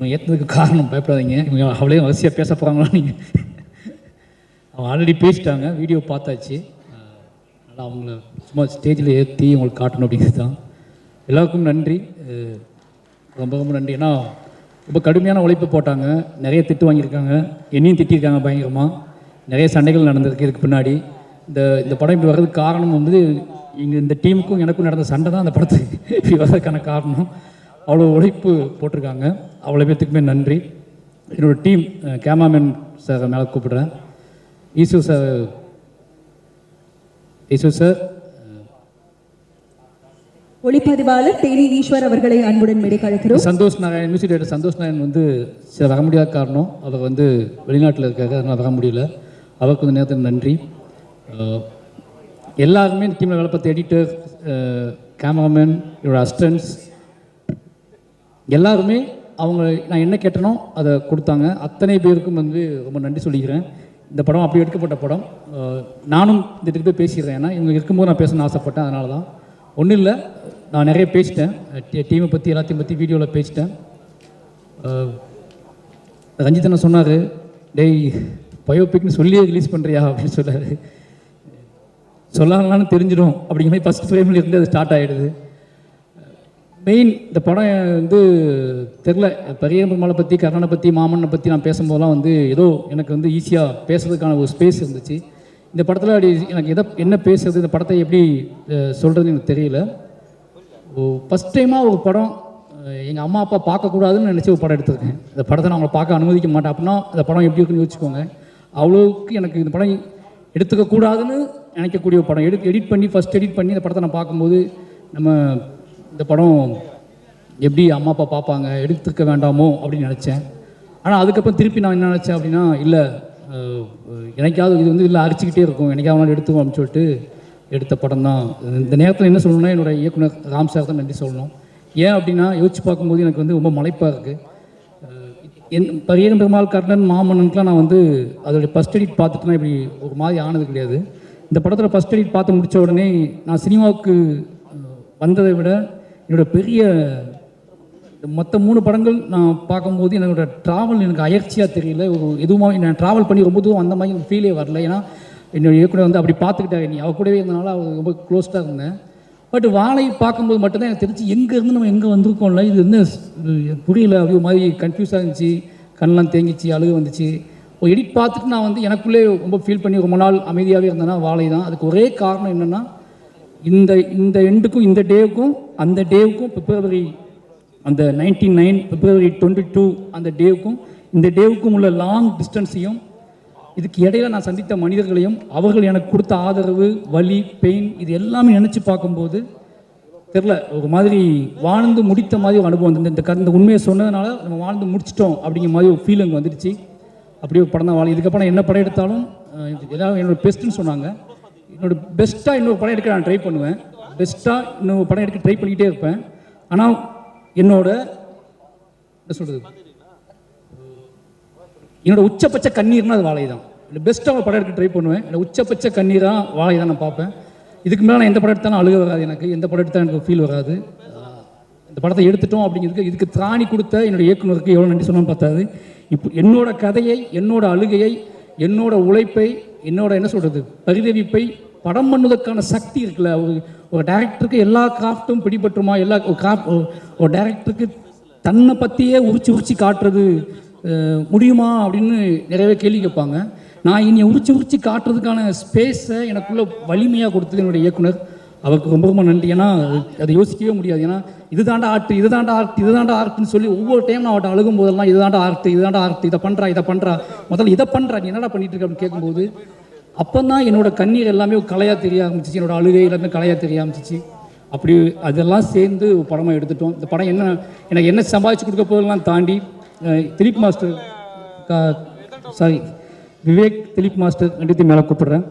இவங்க ஏற்றதுக்கு காரணம் பயப்படாதீங்க. இவங்க அவளே வரிசையாக பேச போகிறாங்களா நீங்கள் அவங்க ஆல்ரெடி பேசிட்டாங்க வீடியோ பார்த்தாச்சு. நல்லா அவங்கள சும்மா ஸ்டேஜில் ஏற்றி உங்களுக்கு காட்டணும் அப்படிங்கிறது தான். எல்லாருக்கும் நன்றி. ரொம்ப ரொம்ப நன்றி. ஏன்னா ரொம்ப கடுமையான உழைப்பு போட்டாங்க. நிறைய திட்டு வாங்கியிருக்காங்க. என்னையும் திட்டியிருக்காங்க பயங்கரமாக நிறைய சண்டைகள் நடந்திருக்கு இதுக்கு பின்னாடி. இந்த இந்த படம் இப்படி வர்றதுக்கு காரணம் வந்து இங்கே இந்த டீமுக்கும் எனக்கும் நடந்த சண்டை தான் அந்த படத்துக்கு. இப்படி வர்றதுக்கான காரணம். அவ்வளோ உழைப்பு போட்டிருக்காங்க. அவ்வளோ பேர்த்துக்குமே நன்றி. என்னோட டீம் கேமராமேன் சார் மேலே கூப்பிடுறேன். Eesu sir Eesu sir. ஒளிப்பதிவாளர் தேனி ஈஸ்வர் அவர்களை அன்புடன் மேடை கழிக்கிறோம் சந்தோஷ் நாராயண் மியூசிக் டைரக்டர் சந்தோஷ் நாராயண் வந்து சில வர முடியாத காரணம். அவர் வந்து வெளிநாட்டில் இருக்காரு அதனால் வர முடியல. அவருக்கு கொஞ்சம் நேரத்துக்கு நன்றி. எல்லாருமே டீமில் வேலை பார்த்த எடிட்டர் கேமராமேன் என்னோட அசிஸ்டன்ஸ் எல்லாருமே அவங்க நான் என்ன கேட்டனோ அதை கொடுத்தாங்க. அத்தனை பேருக்கும் வந்து ரொம்ப நன்றி சொல்லிக்கிறேன். இந்த படம் அப்படி எடுக்கப்பட்ட படம். நானும் இந்த போய் பேசிடுறேன். ஏன்னா இவங்க இருக்கும்போது நான் பேசணும்னு ஆசைப்பட்டேன். அதனால தான் ஒன்றும் இல்லை. நான் நிறைய பேசிட்டேன். டீமை பற்றி எல்லாத்தையும் பற்றி வீடியோவில் பேசிட்டேன். அஹ், ரஞ்சித் சொன்னார் டேய் பயோபிக்னு சொல்லியே ரிலீஸ் பண்ணுறியா அப்படின்னு சொன்னார். சொல்லலாம்னு தெரிஞ்சிடும். அப்படிங்கிற மாதிரி ஃபஸ்ட் ஃப்ரேமில் இருந்து அது ஸ்டார்ட் ஆகிடுது மெயின் இந்த படம் வந்து தெரில பெரிய பெருமாளை பற்றி கர்ணனை பற்றி மாமனை பற்றி நான் பேசும்போதெல்லாம் வந்து ஏதோ எனக்கு வந்து ஈஸியாக பேசுறதுக்கான ஒரு ஸ்பேஸ் இருந்துச்சு. இந்த படத்தில் அப்படி எனக்கு எதை என்ன பேசுறது இந்த படத்தை எப்படி சொல்கிறதுன்னு எனக்கு தெரியல. ஃபஸ்ட் டைமாக ஒரு படம் எங்கள் அம்மா அப்பா பார்க்கக்கூடாதுன்னு நினச்சி ஒரு படம் எடுத்திருக்கேன். இந்த படத்தை நான் அவங்களை பார்க்க அனுமதிக்க மாட்டேன். அப்படின்னா அந்த படம் எப்படி இருக்குன்னு யோசிச்சுக்கோங்க. அவ்வளோவுக்கு எனக்கு இந்த படம் எடுத்துக்கக்கூடாதுன்னு நினைக்கக்கூடிய ஒரு படம். எடு எடிட் பண்ணி ஃபஸ்ட் எடிட் பண்ணி இந்த படத்தை நான் பார்க்கும்போது நம்ம இந்த படம் எப்படி அம்மா அப்பா பார்ப்பாங்க எடுத்துக்க வேண்டாமோ அப்படின்னு நினச்சேன். ஆனால் அதுக்கப்புறம் திருப்பி நான் என்ன நினச்சேன் அப்படின்னா இல்லை எனக்காவது இது வந்து இல்லை அரிச்சிக்கிட்டே இருக்கும். எனக்காவது எடுத்துவோம் அப்படின்னு சொல்லிட்டு எடுத்த படம் தான். இந்த நேரத்தில் என்ன சொல்லணும்னா என்னோட இயக்குனர் ராம் சார் தான் நன்றி சொல்லணும். ஏன் அப்படின்னா யோசிச்சு பார்க்கும்போது எனக்கு வந்து ரொம்ப மலைப்பாக இருக்குது என் பரியன் பெருமாள் கர்ணன் மாமன்னனுக்குலாம் நான் வந்து அதோடைய ஃபஸ்ட் எடிட் பார்த்துட்டுனா இப்படி ஒரு மாதிரி ஆனது கிடையாது. இந்த படத்தில் ஃபஸ்ட் எடிட் பார்த்து முடித்த உடனே நான் சினிமாவுக்கு வந்ததை விட என்னோட பெரிய மற்ற மொத்த மூணு படங்கள் நான் பார்க்கும்போது என்னோட ட்ராவல் எனக்கு அயற்சியாக தெரியல. ஒரு எதுவுமே நான் ட்ராவல் பண்ணி ரொம்ப தூரம் அந்த மாதிரி ஃபீலே வரல. ஏன்னா என்னோட இயக்குனர் வந்து அப்படி பார்த்துக்கிட்டாரு. நீ அவ கூடவே இருந்தனால அவர் ரொம்ப க்ளோஸ்டாக இருந்தேன். பட் வாழை பார்க்கும்போது மட்டும்தான் எனக்கு தெரிஞ்சு எங்கேருந்து நம்ம எங்கே வந்திருக்கோம்ல இது என்ன புரியல. அப்படி ஒரு மாதிரி கன்ஃபியூஸாக இருந்துச்சு. கண்ணெலாம் தேங்கிச்சு அழுகு வந்துச்சு. ஒரு எடிட் பார்த்துட்டு நான் வந்து எனக்குள்ளே ரொம்ப ஃபீல் பண்ணி ரொம்ப நாள் அமைதியாகவே இருந்தேன்னா வாழை தான். அதுக்கு ஒரே காரணம் என்னென்னா இந்த இந்த எண்டுக்கும் இந்த டேவுக்கும் அந்த டேவுக்கும் பிப்ரவரி அந்த ninety nine February twenty two அந்த டேவுக்கும் இந்த டேவுக்கும் உள்ள லாங் டிஸ்டன்ஸையும் இதுக்கு இடையில நான் சந்தித்த மனிதர்களையும் அவர்கள் எனக்கு கொடுத்த ஆதரவு வலி பெயின் இது எல்லாமே நினச்சி பார்க்கும்போது தெரில ஒரு மாதிரி வாழ்ந்து முடித்த மாதிரி ஒரு அனுபவம் இந்த இந்த உண்மையை சொன்னதுனால நம்ம வாழ்ந்து முடிச்சிட்டோம் அப்படிங்கிற மாதிரி ஒரு ஃபீலிங் வந்துடுச்சு. அப்படியே ஒரு படம் தான் வாழ இதுக்கப்புறம் என்ன படம் எடுத்தாலும் அஹ், எல்லாரும் என்னோட பெஸ்ட்டுன்னு சொன்னாங்க. என்னோட பெஸ்ட்டாக இன்னொரு படம் எடுக்க நான் ட்ரை பண்ணுவேன். பெஸ்ட்டாக இன்னொரு படம் எடுக்க ட்ரை பண்ணிக்கிட்டே இருப்பேன். ஆனால் என்னோட என்ன சொல்கிறது என்னோட உச்சபட்ச கண்ணீர்னா அது வாழை தான் பெஸ்ட்டாக ஒரு படம் எடுக்க ட்ரை பண்ணுவேன். என்னோட உச்சபட்ச கண்ணீராக வாழை தான் நான் பார்ப்பேன். இதுக்கு மேலே நான் எந்த படம் எடுத்தாலும் அழுக வராது எனக்கு. எந்த படம் எடுத்தாலும் எனக்கு ஃபீல் வராது. இந்த படத்தை எடுத்துட்டோம் அப்படிங்கிறதுக்கு இதுக்கு திராணி கொடுத்த என்னோட இயக்குனருக்கு எவ்வளோ நன்றி சொன்னாலும் பார்த்தாது இப்போ என்னோட கதையை என்னோட அழுகையை என்னோட உழைப்பை என்னோட என்ன சொல்கிறது பரிதவிப்பை படம் பண்ணுவதற்கான சக்தி இருக்குல்ல? ஒரு ஒரு டேரக்டருக்கு எல்லா கிராஃப்ட்டும் பிடிபட்டுருமா? எல்லா ஒரு கிராஃப்ட் ஒரு டேரக்டருக்கு தன்னை பற்றியே உரிச்சு உரிச்சு காட்டுறது முடியுமா அப்படின்னு நிறையவே கேள்வி கேட்பாங்க. நான் இனி உரிச்சு உரிச்சு காட்டுறதுக்கான ஸ்பேஸை எனக்குள்ள வலிமையாக கொடுத்தது என்னுடைய இயக்குனர். அவருக்கு ரொம்ப ரொம்ப நன்றி. ஏன்னா அதை யோசிக்கவே முடியாது. ஏன்னா இதுதாண்டா ஆர்ட் இதுதாண்டா ஆர்ட் இதுதாண்டா ஆர்ட்னு சொல்லி ஒவ்வொரு டைம் நான் அவட்ட அழுகும் போதெல்லாம் இதுதாண்டா ஆர்ட் இதுதாண்டா ஆர்ட் இதை பண்ணுறா இதை பண்ணுறா முதல்ல இதை பண்ணுறா நீ என்னடா பண்ணிட்டு இருக்க அப்படின்னு கேட்கும்போது அப்போ தான் என்னோட கண்ணீர் எல்லாமே கலையாக தெரிய ஆரம்பிச்சிச்சு. என்னோட அழுகை எல்லாமே கலையாக தெரிய ஆரம்பிச்சிச்சு. அப்படி அதெல்லாம் சேர்ந்து படமாக எடுத்துட்டோம். இந்த படம் என்ன எனக்கு என்ன சம்பாதிச்சு கொடுக்க போதெல்லாம் தாண்டி Dileep master sorry Vivek Dileep master ரெண்டுத்தையும் மேலே கூப்பிடுறேன்.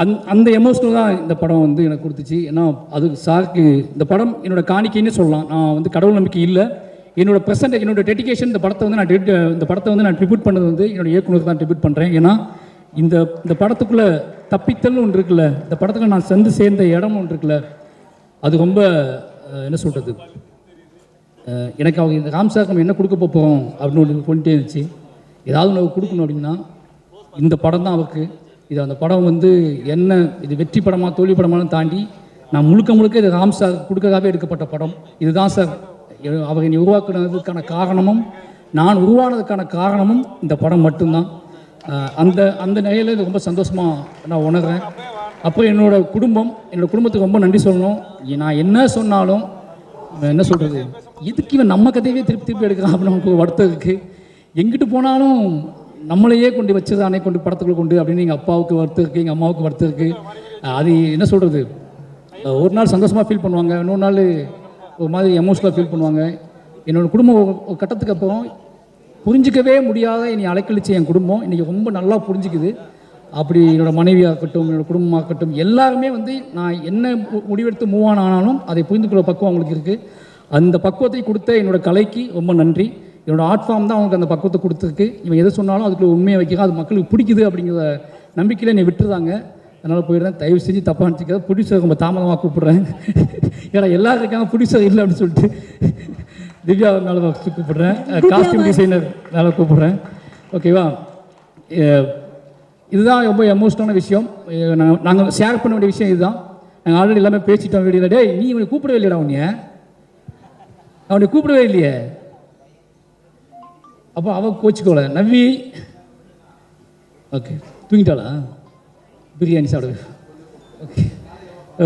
அந் அந்த எமோஷனல் தான் இந்த படம் வந்து எனக்கு கொடுத்துச்சு. ஏன்னா அது சாருக்கு இந்த படம் என்னோடய காணிக்கைன்னு சொல்லலாம். நான் வந்து கடவுள் நம்பிக்கை இல்லை. என்னோட ப்ரெசன்ட் என்னோட டெடிகேஷன் இந்த படத்தை வந்து நான் டெட் இந்த படத்தை வந்து நான் ட்ரிபியூட் பண்ணது வந்து என்னோட இயக்குனருக்கு தான் ட்ரிபியூட் பண்ணுறேன் ஏன்னா இந்த இந்த படத்துக்குள்ளே தப்பித்தல் ஒன்று இருக்குல்ல இந்த படத்தில் நான் சென்று சேர்ந்த இடம் ஒன்று இருக்குல்ல அது ரொம்ப என்ன சொல்கிறது எனக்கு அவங்க இந்த காம்சாக்கம் நம்ம என்ன கொடுக்க போகிறோம் அப்படின்னு ஒன்று கொண்டுட்டே இருந்துச்சு. ஏதாவது ஒன்று கொடுக்கணும் அப்படின்னா இந்த படம் தான் அவருக்கு. இது அந்த படம் வந்து என்ன இது வெற்றி படமா தோல்வி படமானு தாண்டி நான் முழுக்க முழுக்க இது ராம் சார் கொடுக்கறதாகவே எடுக்கப்பட்ட படம். இதுதான் சார் அவரை என்னை உருவாக்குனதுக்கான காரணமும் நான் உருவானதுக்கான காரணமும் இந்த படம் மட்டும்தான். அந்த அந்த நிலையில் இது ரொம்ப சந்தோஷமாக நான் உணர்கிறேன் அப்போ என்னோட குடும்பம் என்னோடய குடும்பத்துக்கு ரொம்ப நன்றி சொல்லணும். நான் என்ன சொன்னாலும் என்ன சொல்கிறது எதுக்கு இவன் நம்ம கதையவே திருப்பி திருப்பி எடுக்கிறான் அப்படின்னு நமக்கு வருத்தம் இருக்குது எங்கிட்டு போனாலும் நம்மளையே கொண்டு வச்சதானே கொண்டு படத்துக்குள்ள கொண்டு அப்படின்னு எங்கள் அப்பாவுக்கு வருத்தம் இருக்குது எங்கள் அம்மாவுக்கு வருத்தம் இருக்குது அது என்ன சொல்கிறது ஒரு நாள் சந்தோஷமாக ஃபீல் பண்ணுவாங்க. இன்னொரு நாள் ஒரு மாதிரி எமோஷனலாக ஃபீல் பண்ணுவாங்க. என்னோடய குடும்பம் ஒரு கட்டத்துக்கு அப்புறம் புரிஞ்சிக்கவே முடியாத என்னை அலைக்கழிச்ச என் குடும்பம். இன்றைக்கி ரொம்ப நல்லா புரிஞ்சிக்குது. அப்படி என்னோட மனைவியாக இருக்கட்டும் என்னோடய குடும்பமாக இருக்கட்டும் எல்லாருமே வந்து நான் என்ன முடிவெடுத்து மூவ் ஆன் ஆனாலும் அதை புரிந்து கொள்ள பக்குவம் அவங்களுக்கு இருக்குது அந்த பக்குவத்தை கொடுத்த என்னோடய கலைக்கு ரொம்ப நன்றி. என்னோடய ஆர்ட் ஃபார்ம் தான் அவங்களுக்கு அந்த பக்குவத்தை கொடுத்துருக்கு. இவன் எதை சொன்னாலும் அதுக்குள்ள உண்மையை வைக்கிறான். அது மக்களுக்கு பிடிக்குது அப்படிங்கிற நம்பிக்கையில் என்னை விட்டுருந்தாங்க அதனால் போயிடுறேன். தயவு செஞ்சு தப்பாக நினச்சிக்காத. ப்ரொடியூசர் ரொம்ப தாமதமாக கூப்பிடுறேன். ஏன்னா எல்லாரும் இருக்காங்க. ப்ரொடியூசர் இல்லை அப்படின்னு சொல்லிட்டு. திவ்யா மேலே கூப்பிடுறேன். காஸ்டியூம் டிசைனர் மேலே கூப்பிடுறேன். ஓகேவா இதுதான் ரொம்ப எமோஷனான விஷயம். நாங்கள் நாங்கள் ஷேர் பண்ண வேண்டிய விஷயம் இதுதான். நாங்கள் ஆல்ரெடி எல்லாமே பேசிட்டோம் வீடியோவில் டேய் நீ இவனை கூப்பிடவே இல்லைடா உன்னைய? அவனை கூப்பிடவே இல்லையே? அப்போ அவன் கோச்சிக்கோல. நவ்வி. ஓகே தூங்கிட்டாளா? பிரியாணி சாப்பிடு ஓகே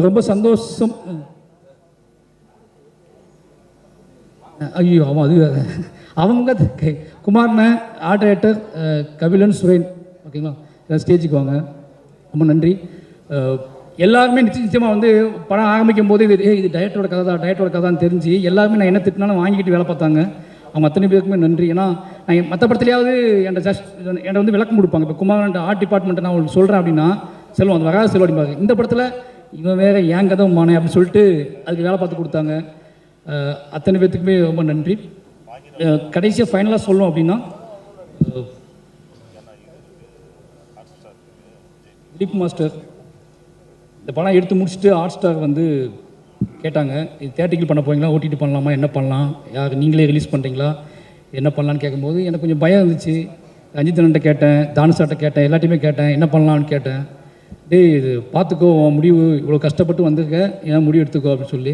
ரொம்ப சந்தோஷம். ஐயோ அவன் அது அவங்க க- குமார்ண்ண கபிலன் சுரேன். ஓகேங்களா ஸ்டேஜுக்கு வாங்க. ரொம்ப நன்றி. எல்லாருமே நிச்சய நிச்சயமாக வந்து படம் ஆரம்பிக்கும் போது இது இது டயட்டோட கதை தான் டயட்டோட கதை தான் தெரிஞ்சு எல்லாருமே நான் என்ன திட்டினாலும் வாங்கிட்டு வேலை பார்த்தாங்க. அவங்க அத்தனை பேருக்குமே நன்றி. ஏன்னா நான் மற்ற படத்துலையாவது என்கிட்ட ஜஸ்ட் என்கிட்ட வந்து விளக்கம் கொடுப்பாங்க. இப்போ குமாரன் ஆர்ட் டிபார்ட்மெண்ட்டை நான் உங்களுக்கு சொல்கிறேன் அப்படின்னா செல்வம் அந்த வராது செல்வம் அப்படிம்பாங்க. இந்த படத்தில் இவன் வேற ஏன் கதை மானே அப்படின்னு சொல்லிட்டு அதுக்கு வேலை பார்த்து கொடுத்தாங்க. அத்தனை பேர்த்துக்குமே ரொம்ப நன்றி. கடைசியாக ஃபைனலாக சொல்லணும் அப்படின்னா திலீப் மாஸ்டர் இந்த படம் எடுத்து முடிச்சுட்டு ஹாட் ஸ்டார் வந்து கேட்டாங்க இது தேட்டிக்கல் பண்ண போகிறீங்களா ஓடிடி பண்ணலாமா? என்ன பண்ணலாம்? யார் நீங்களே ரிலீஸ் பண்ணுறீங்களா என்ன பண்ணலான்னு கேட்கும்போது எனக்கு கொஞ்சம் பயம் இருந்துச்சு. ரஞ்சித் அண்ணன்ட்ட கேட்டேன் தானுசார்ட்ட கேட்டேன் எல்லாத்தையுமே கேட்டேன் என்ன பண்ணலான்னு கேட்டேன். டேய் இது பார்த்துக்கோ உன் முடிவு இவ்வளோ கஷ்டப்பட்டு வந்திருக்க ஏன் முடிவு எடுத்துக்கோ அப்படின்னு சொல்லி.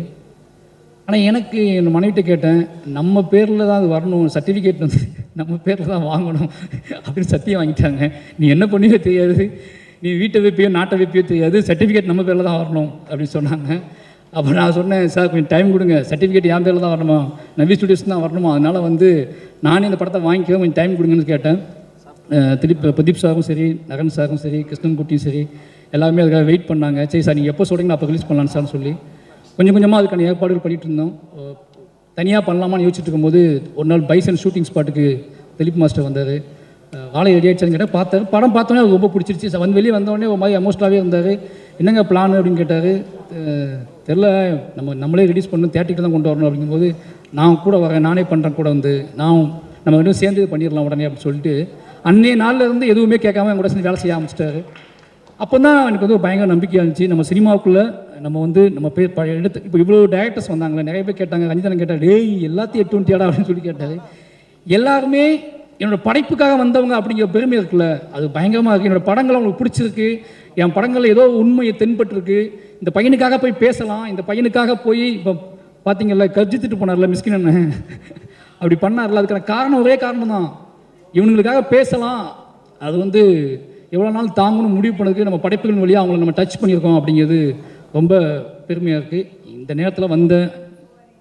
ஆனால் எனக்கு என் மனைவிட்ட கேட்டேன் நம்ம பேரில் தான் அது வரணும் சர்டிஃபிகேட் வந்து நம்ம பேரில் தான் வாங்கணும் அப்படின்னு சத்தியம் வாங்கிட்டாங்க. நீ என்ன பண்ணியோ தெரியாது. நீ வீட்டை வைப்பியோ நாட்டை வைப்பியோ தெரியாது சர்டிஃபிகேட் நம்ம பேரில் தான் வரணும் அப்படின்னு சொன்னாங்க. அப்போ நான் சொன்னேன் சார் கொஞ்சம் டைம் கொடுங்க. சர்டிஃபிகேட் என் பேரில் தான் வரணுமா? நவி ஸ்டுடியோஸ் தான் வரணுமா? அதனால் வந்து நானே இந்த படத்தை வாங்கிக்க கொஞ்சம் டைம் கொடுங்கன்னு கேட்டேன். திலீப் பிரதீப் சாரும் சரி நகன் சாரும் சரி கிருஷ்ணன் குட்டியும் சரி எல்லாருமே அதுக்காக வெயிட் பண்ணாங்க. சரி சார் நீங்கள் எப்போ சொல்கிறீங்களோ அப்போ ரிலீஸ் பண்ணலாம் சார்னு சொல்லி. கொஞ்சம் கொஞ்சமாக அதுக்கான ஏற்பாடுகள் பண்ணிகிட்டு இருந்தோம். தனியாக பண்ணலாமான்னு யோசிச்சுட்டு இருக்கும்போது ஒரு நாள் பைசன் ஷூட்டிங் ஸ்பாட்டுக்கு திலீப் மாஸ்டர் வந்தார். வாழை ரெடி ஆயிடுச்சான்னு கேட்டால் பார்த்தாரு. படம் பார்த்தோன்னே அது ரொம்ப பிடிச்சிருச்சு. சார் வந்து வெளியே வந்தோடனே ஒரு மாதிரி எமோஷனலாகவே இருந்தார். என்னங்க பிளான் அப்படின்னு கேட்டார். தெரில நம்ம நம்மளே ரிலீஸ் பண்ணணும் தேட்டிக்கு தான் கொண்டு வரணும் அப்படிங்கும்போது நான் கூட வரேன் நானே பண்ணுறேன் கூட வந்து. நான் நம்ம ரெண்டும் சேர்ந்து பண்ணிடலாம் உடனே அப்படின்னு சொல்லிட்டு அன்னைய நாளில் இருந்து எதுவுமே கேட்காம என் கூட சேர்ந்து வேலை செய்ய ஆரம்பிச்சிட்டாரு. அப்போ தான் எனக்கு வந்து ஒரு பயங்கர நம்பிக்கையாக இருந்துச்சு. நம்ம சினிமாவுக்குள்ளே நம்ம வந்து நம்ம பேர் பழைய எடுத்து இப்போ இவ்வளோ டேரக்டர்ஸ் வந்தாங்களே நிறைய பேர் கேட்டாங்க ரஞ்சிதன் கேட்டார் டேய் எல்லாத்தையும் எட்டு டுவெண்ட்டியாடா அப்படின்னு சொல்லி கேட்டார். எல்லாருமே என்னோட படைப்புக்காக வந்தவங்க அப்படிங்கிற பெருமை இருக்குல்ல அது பயங்கரமாக இருக்குது என்னோட படங்கள் அவங்களுக்கு பிடிச்சிருக்கு என் படங்களில் ஏதோ உண்மையை தென்பட்டுருக்கு. இந்த பையனுக்காக போய் பேசலாம் இந்த பையனுக்காக போய் இப்போ பார்த்தீங்கல்ல கர்ஜித்துட்டு போனார்ல மிஸ்கின் அப்படி பண்ணார்ல அதுக்கான காரணம் ஒரே காரணம் தான் இவனுங்களுக்காக பேசலாம். அது வந்து எவ்வளோ நாள் தாங்கணும் முடிவு பண்ணதுக்கு நம்ம படைப்புகள் வழியாக அவங்கள நம்ம டச் பண்ணியிருக்கோம் அப்படிங்கிறது ரொம்ப பெருமையாக இருக்குது இந்த நேரத்தில் வந்த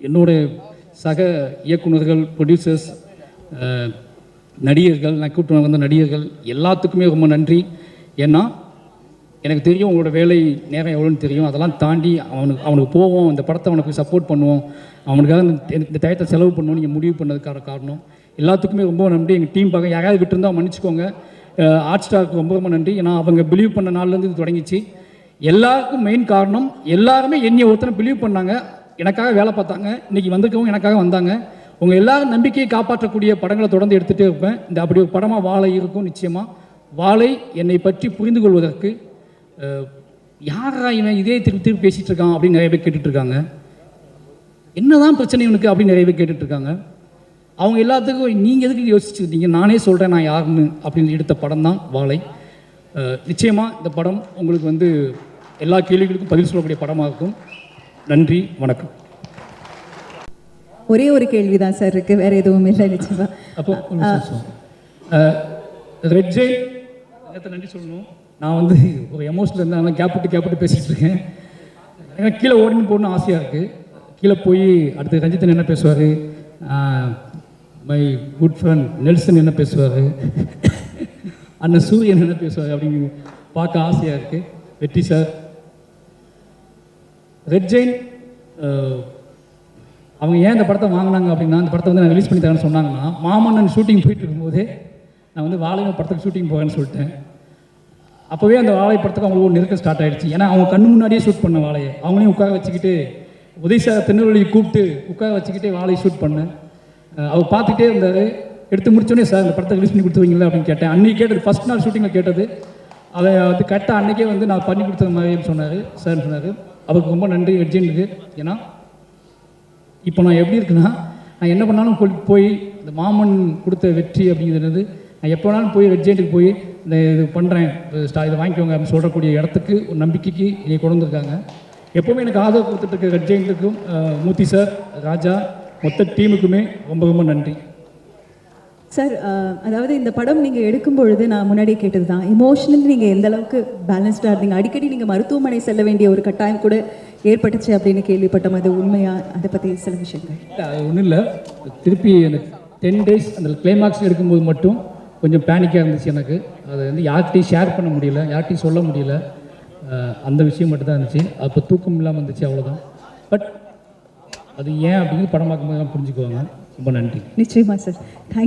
என்னுடைய சக இயக்குனர்கள் ப்ரொடியூசர்ஸ் நடிகர்கள் நான் கூட்டம் வந்த நடிகர்கள் எல்லாத்துக்குமே ரொம்ப நன்றி. ஏன்னா எனக்கு தெரியும் உங்களோட வேலை நேரம் எவ்வளோன்னு தெரியும். அதெல்லாம் தாண்டி அவனுக்கு அவனுக்கு போவோம் இந்த படத்தை அவனுக்கு சப்போர்ட் பண்ணுவோம். அவனுக்காக இந்த- இந்த டயத்தை செலவு பண்ணுவோம் நீங்கள் முடிவு பண்ணதுக்கான காரணம். எல்லாத்துக்குமே ரொம்ப நன்றி. எங்கள் டீம் பார்க்க யாராவது விட்டுருந்தா மன்னிச்சுக்கோங்க. ஆர்ட் ஸ்டாருக்கு ரொம்ப ரொம்ப நன்றி. ஏன்னா அவங்க பிலீவ் பண்ண நாள்லேருந்து இது தொடங்கிச்சு. எல்லாருக்கும் மெயின் காரணம் எல்லாருமே என்னை ஒருத்தனை பிலீவ் பண்ணாங்க. எனக்காக வேலை பார்த்தாங்க. இன்றைக்கி வந்திருக்கவங்க எனக்காக வந்தாங்க. உங்கள் எல்லாரும் நம்பிக்கையை காப்பாற்றக்கூடிய படங்களை தொடர்ந்து எடுத்துகிட்டே இருப்பேன். இந்த அப்படி ஒரு படமாக வாழை இருக்கும் நிச்சயமாக வாழை என்னை பற்றி புரிந்து கொள்வதற்கு யாரா இவன் இதே திருப்பி திருப்பி பேசிகிட்டு இருக்கான் அப்படின்னு நிறைய பேர் கேட்டுட்டு இருக்காங்க. என்னதான் பிரச்சனை இவனுக்கு அப்படின்னு நிறைய பேர் கேட்டுட்ருக்காங்க அவங்க எல்லாத்துக்கும் நீங்கள் எதுக்கு யோசிச்சுருந்தீங்க நானே சொல்கிறேன் நான் யாருன்னு அப்படின்னு எடுத்த படம் தான் வாழை. நிச்சயமாக இந்த படம் உங்களுக்கு வந்து எல்லா கேள்விகளுக்கும் பதில் சொல்லக்கூடிய படமாக இருக்கும். நன்றி வணக்கம். ஒரே ஒரு கேள்விதான் சார் இருக்கு வேற எதுவும் இல்லை நிச்சயமா. அப்போ ரெட் ஜெய் நேற்று நன்றி சொல்லணும். நான் வந்து ஒரு எமோஷனில் இருந்தேன் அதனால் கேப் விட்டு கேப் விட்டு பேசிகிட்டு இருக்கேன். எனக்கு கீழே ஓடின்னு போகணும்னு ஆசையாக இருக்குது கீழே போய் அடுத்து ரஞ்சித்தன் என்ன பேசுவார்? மை குட் ஃப்ரெண்ட் நெல்சன் என்ன பேசுவார்? அண்ணன் சூரியன் என்ன பேசுவார் அப்படின்னு பார்க்க ஆசையாக இருக்குது வெற்றி சார் ரெட் ஜெயின் அவங்க ஏன் இந்த படத்தை வாங்கினாங்க அப்படின்னா அந்த படத்தை வந்து நான் ரிலீஸ் பண்ணி தரேன்னு சொன்னாங்கன்னா மாமன்னன் ஷூட்டிங் போயிட்டு இருக்கும்போது நான் வந்து வாழைமை படத்துக்கு ஷூட்டிங் போகிறேன்னு சொல்லிட்டேன். அப்போவே அந்த வாழை படத்துக்கு அவங்களுக்கு நெருக்க ஸ்டார்ட் ஆகிடுச்சு ஏன்னா அவங்க கண்ணு முன்னாடியே ஷூட் பண்ண வாழையை. அவங்களையும் உட்கார வச்சுக்கிட்டு உதய் சார் திருநெல்வேலியை கூப்பிட்டு உட்கார வச்சுக்கிட்டே வாழையை ஷூட் பண்ணேன். அவர் பார்த்துட்டே இருந்தார். எடுத்து முடிச்சோடனே சார் இந்த படத்தை ரிலீஸ் பண்ணி கொடுத்துவீங்களா அப்படின்னு கேட்டேன். அன்றைக்கி கேட்டது ஃபஸ்ட் நாள் ஷூட்டிங்கில் கேட்டது. அதை அது கரெக்டாக அன்றைக்கே வந்து நான் பண்ணி கொடுத்தது மாதிரி சொன்னார் சார் சொன்னார். அவருக்கு ரொம்ப நன்றி வெட்ஜின்னுக்கு ஏன்னா இப்போ நான் எப்படி இருக்குன்னா நான் என்ன பண்ணாலும் போய் போய் இந்த மாமன் கொடுத்த வெற்றி அப்படிங்கிறது நான் எப்போ வேணாலும் போய் ரெட்ஜெண்ட்டுக்கு போய் இந்த இது பண்ணுறேன் ஸ்டா இதை வாங்கிக்கோங்க அப்படின்னு சொல்லக்கூடிய இடத்துக்கு ஒரு நம்பிக்கைக்கு என்னை கொண்டு வந்திருக்காங்க. எப்போவுமே எனக்கு ஆதரவு கொடுத்துட்டு இருக்க ரெட்ஜெண்ட்டுக்கும் மூர்த்தி சார் ராஜா மொத்த டீமுக்குமே ரொம்ப ரொம்ப நன்றி. சார் அதாவது இந்த படம் நீங்க எடுக்கும் பொழுது நான் முன்னாடியே கேட்டது தான் இமோஷனல் நீங்க எந்த அளவுக்கு பேலன்ஸ்டா இருந்தீங்க? அடிக்கடி நீங்க மருத்துவமனை செல்ல வேண்டிய ஒரு கட்டாயம் கூட ஏற்பட்டுச்சு அப்படின்னு கேள்விப்பட்டோம் அது உண்மையா? அதை பத்தி சில விஷயங்கள். அது ஒன்றும் இல்லை. திருப்பி அந்த டென் டேஸ் அந்த கிளைமாக்ஸ் எடுக்கும்போது மட்டும் கொஞ்சம் பேனிக்காக இருந்துச்சு எனக்கு. அதை வந்து யார்கிட்டையும் ஷேர் பண்ண முடியல யார்கிட்டையும் சொல்ல முடியல. அந்த விஷயம் மட்டும் தான் இருந்துச்சு. அப்போ தூக்கம் இல்லாமல் இருந்துச்சு அவ்வளோதான் பட் அது ஏன் அப்படின்னு படம் பார்க்கும்போது புரிஞ்சுக்குவாங்க. ரொம்ப நன்றி. நிச்சயமா சார் தேங்க்யூ